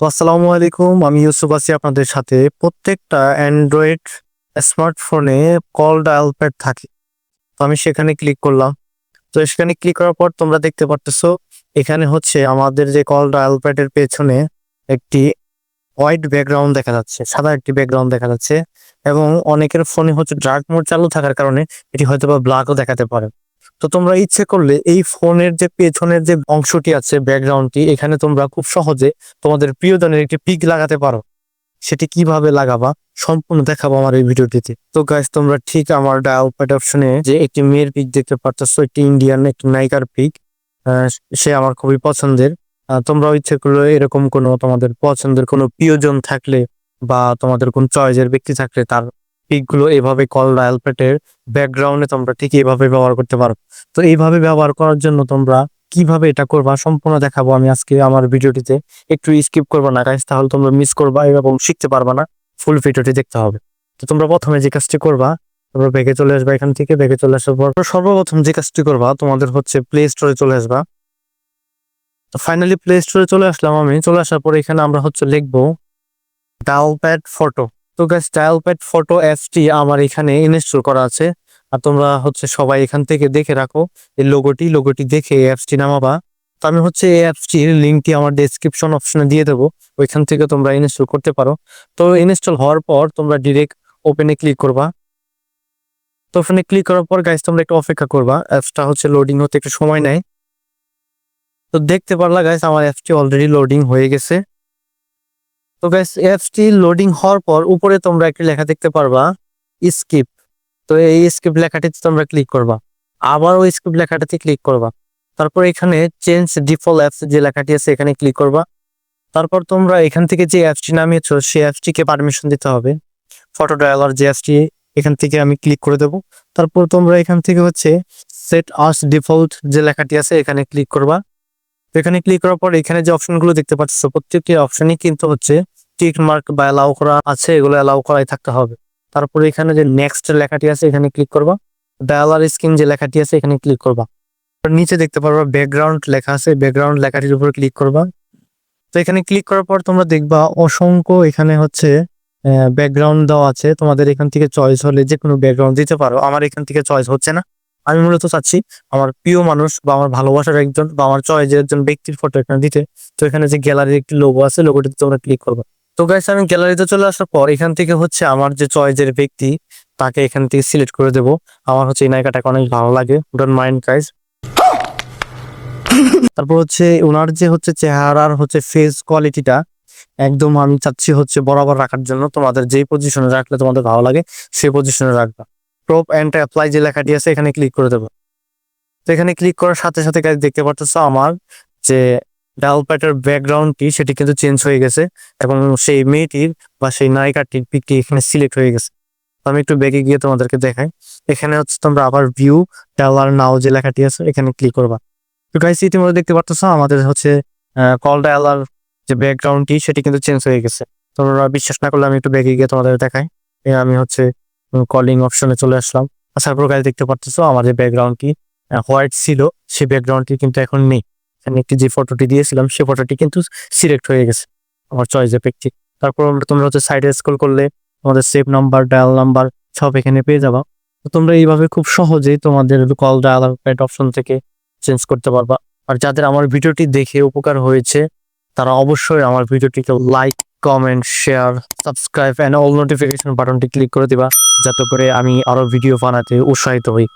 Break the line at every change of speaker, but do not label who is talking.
তো আসসালামু আলাইকুম, আমি ইউসুফ আছি আপনাদের সাথে। প্রত্যেকটা অ্যান্ড্রয়েড স্মার্টফোনে কল ডায়াল প্যাড থাকে। তো আমি সেখানে ক্লিক করলাম। তো সেখানে ক্লিক করার পর তোমরা দেখতে পারতেছো, এখানে হচ্ছে আমাদের যে কল ডায়াল প্যাডের পেছনে একটি হোয়াইট ব্যাকগ্রাউন্ড দেখা যাচ্ছে, সাদা একটি ব্যাকগ্রাউন্ড দেখা যাচ্ছে। এবং অনেকের ফোনে হচ্ছে ডার্ক মোড চালু থাকার কারণে এটি হয়তো বা ব্ল্যাকও দেখাতে পারে। তো তোমরা ইচ্ছে করলে এই ফোনের যে পেছনের যে অংশটি আছে ব্যাকগ্রাউন্ডটি এখানে তোমরা খুব সহজে তোমাদের প্রিয়জনের একটি পিক লাগাতে পারো। সেটি কীভাবে লাগাবা সম্পূর্ণ দেখাবো আমার এই ভিডিওটিতে। তো গাইস তোমরা ঠিক আমার ডায়াল প্যাড অপশনে যে একটি মেয়ের পিক দেখতে পারতেছো একটি ইন্ডিয়ান একটি নায়িকার পিক সে আমার খুবই পছন্দের। আহ, তোমরাও ইচ্ছে করলে এরকম কোনো তোমাদের পছন্দের কোনো প্রিয়জন থাকলে বা তোমাদের কোন চয়েসের ব্যক্তি থাকলে তার পিকগুলো এভাবে কল ডায়াল প্যাডের ব্যাকগ্রাউন্ডে তোমরা ঠিক এইভাবে ব্যবহার করতে পারো। তো এইভাবে ব্যবহার করার জন্য তোমরা কীভাবে এটা করবা সম্পূর্ণ দেখাবো আমি আজকে আমার ভিডিওটিতে। একটু স্কিপ করবা না গাইস তাহলে তোমরা মিস করবা এবং শিখতে পারবা না। ফুল ভিডিওটি দেখতে হবে। তো তোমরা প্রথমে যে কাজটি করবা, তোমরা ব্যাগে চলে আসবা এখান থেকে। ব্যাগে চলে আসার পর সর্বপ্রথম যে কাজটি করবা, তোমাদের হচ্ছে প্লে স্টোরে চলে আসবা। তো ফাইনালি প্লে স্টোরে চলে আসলাম আমি। চলে আসার পর এখানে আমরা হচ্ছে লিখব ডায়াল প্যাড ফটো। তো গাইস ডায়াল প্যাড ফটো অ্যাপসটি আমার এখানে ইনস্টল করা আছে। আর তোমরা হচ্ছে সবাই এখান থেকে দেখে রাখো, এই লোগোটি লোগোটি দেখে এই অ্যাপসটি নামাবা। তো আমি হচ্ছে এই অ্যাপসটির লিঙ্কটি আমার ডেসক্রিপশন অপশনে দিয়ে দেবো, ওইখান থেকে তোমরা ইনস্টল করতে পারো। তো ইনস্টল হওয়ার পর তোমরা ডিরেক্ট ওপেনে ক্লিক করবা। তো ওখানে ক্লিক করার পর গাইস তোমরা একটু অপেক্ষা করবা অ্যাপসটা হচ্ছে লোডিং হতে একটু সময় নেয়। তো দেখতে পারলা গাইস আমার অ্যাপসটি অলরেডি লোডিং হয়ে গেছে। তো গাইস অ্যাপসটি লোডিং হওয়ার পর উপরে তোমরা একটি লেখা দেখতে পারবা স্কিপ তো এই স্কিপ লেখাটিতে তোমরা ক্লিক করবা। আবার ওই স্কিপ লেখাটাতে ক্লিক করবা। তারপর এখানে চেঞ্জ ডিফল্ট অ্যাপস যে লেখাটি আছে এখানে ক্লিক করবা। তারপর তোমরা এখান থেকে যে অ্যাপসটি নামিয়েছো, সেই অ্যাপসটিকে পারমিশন দিতে হবে। ফটো ডায়ালার যে অ্যাপসটি এখান থেকে আমি ক্লিক করে দেব। তারপর তোমরা এখান থেকে হচ্ছে সেট আস ডিফল্ট যে লেখাটি আছে এখানে ক্লিক করবা। এখানে ক্লিক করার পর এখানে যে অপশনগুলো দেখতে পাচ্ছ, প্রত্যেকটি অপশনই কিন্তু হচ্ছে টিক মার্ক বা অ্যালাউ করা আছে, এগুলো অ্যালাউ করাই থাকতে হবে। তারপরে এখানে যে নেক্সট লেখাটি আছে, এখানে ক্লিক করবা। ডায়ালার স্ক্রিন যে লেখাটি আছে, এখানে ক্লিক করবা। নিচে দেখতে পারবা ব্যাকগ্রাউন্ড লেখা আছে ব্যাকগ্রাউন্ড লেখাটির উপর ক্লিক করবা। তো এখানে ক্লিক করার পর তোমরা দেখবা অসংখ্য এখানে হচ্ছে ব্যাকগ্রাউন্ড দেওয়া আছে। তোমাদের এখান থেকে চয়েস হলে যে কোনো ব্যাকগ্রাউন্ড দিতে পারো। আমার এখান থেকে চয়েস হচ্ছে না। আমি মূলত চাচ্ছি আমার প্রিয় মানুষ বা আমার ভালোবাসার একজন বা আমার চয়েসের একজন ব্যক্তির ফটো এখানে দিতে। তো এখানে যে গ্যালারির একটি লোগো আছে লোগোটিতে তোমরা ক্লিক করবে। তো গাইস আমি গ্যালারিতে চলে আসার পর এখান থেকে হচ্ছে আমার যে চয়েসের ব্যক্তি, তাকে এখান থেকে সিলেক্ট করে দেব। আমার হচ্ছে এই নায়িকাটাকে অনেক ভালো লাগে। ডোন্ট মাইন্ড গাইস তারপর হচ্ছে ওনার যে হচ্ছে চেহারার হচ্ছে ফেস কোয়ালিটিটা একদম আমি চাচ্ছি হচ্ছে বরাবর রাখার জন্য। তোমাদের যেই পজিশনে রাখলে তোমাদের ভালো লাগে, সেই পজিশনে রাখবা। প্রপ অ্যান্ড অ্যাপ্লাই যে লেখাটি আছে, এখানে ক্লিক করে দেবো। তো এখানে ক্লিক করার সাথে সাথে গাইজ দেখতে পারতেছো আমার যে ডাল প্যাটের ব্যাকগ্রাউন্ডটি সেটি কিন্তু চেঞ্জ হয়ে গেছে এবং সেই মেয়েটির বা সেই নায়িকাটির পিকটি এখানে সিলেক্ট হয়ে গেছে। আমি একটু ব্যাগে গিয়ে তোমাদেরকে দেখাই। এখানে হচ্ছে তোমরা আবার ভিউ ডালার নাও যে লেখাটি আছে, এখানে ক্লিক করবা। তো গাইস ইতিমধ্যে দেখতে পারতেছো আমাদের হচ্ছে কল ডায়ালার যে ব্যাকগ্রাউন্ডটি সেটি কিন্তু চেঞ্জ হয়ে গেছে। তোমরা বিশ্বাস না করলে আমি একটু ব্যাগে গিয়ে তোমাদের দেখাই। আমি হচ্ছে কলিং অপশনে চলে আসলাম। আসার পর গাইজ দেখতে পারতেছো আমার যে ব্যাকগ্রাউন্ডটি হোয়াইট ছিল সেই ব্যাকগ্রাউন্ডটি কিন্তু এখন নেই। এখানে একটি যে ফটোটি দিয়েছিলাম সেই ফটোটি কিন্তু সিলেক্ট হয়ে গেছে আমার চয়েস এফেক্টটি তারপর তোমরা হচ্ছে সাইডে স্ক্রল করলে তোমাদের সেভ নাম্বার ডায়াল নাম্বার সব এখানে পেয়ে যাবা। তো তোমরা এইভাবে খুব সহজেই তোমাদের কল ডায়াল প্যাড অপশন থেকে চেঞ্জ করতে পারবা। আর যাদের আমার ভিডিওটি দেখে উপকার হয়েছে, তারা অবশ্যই আমার ভিডিওটিকে like comment share subscribe and all notification বাটনটি ক্লিক করে দিবা, যাতে করে আমি আরও ভিডিও বানাতে উৎসাহিত হই।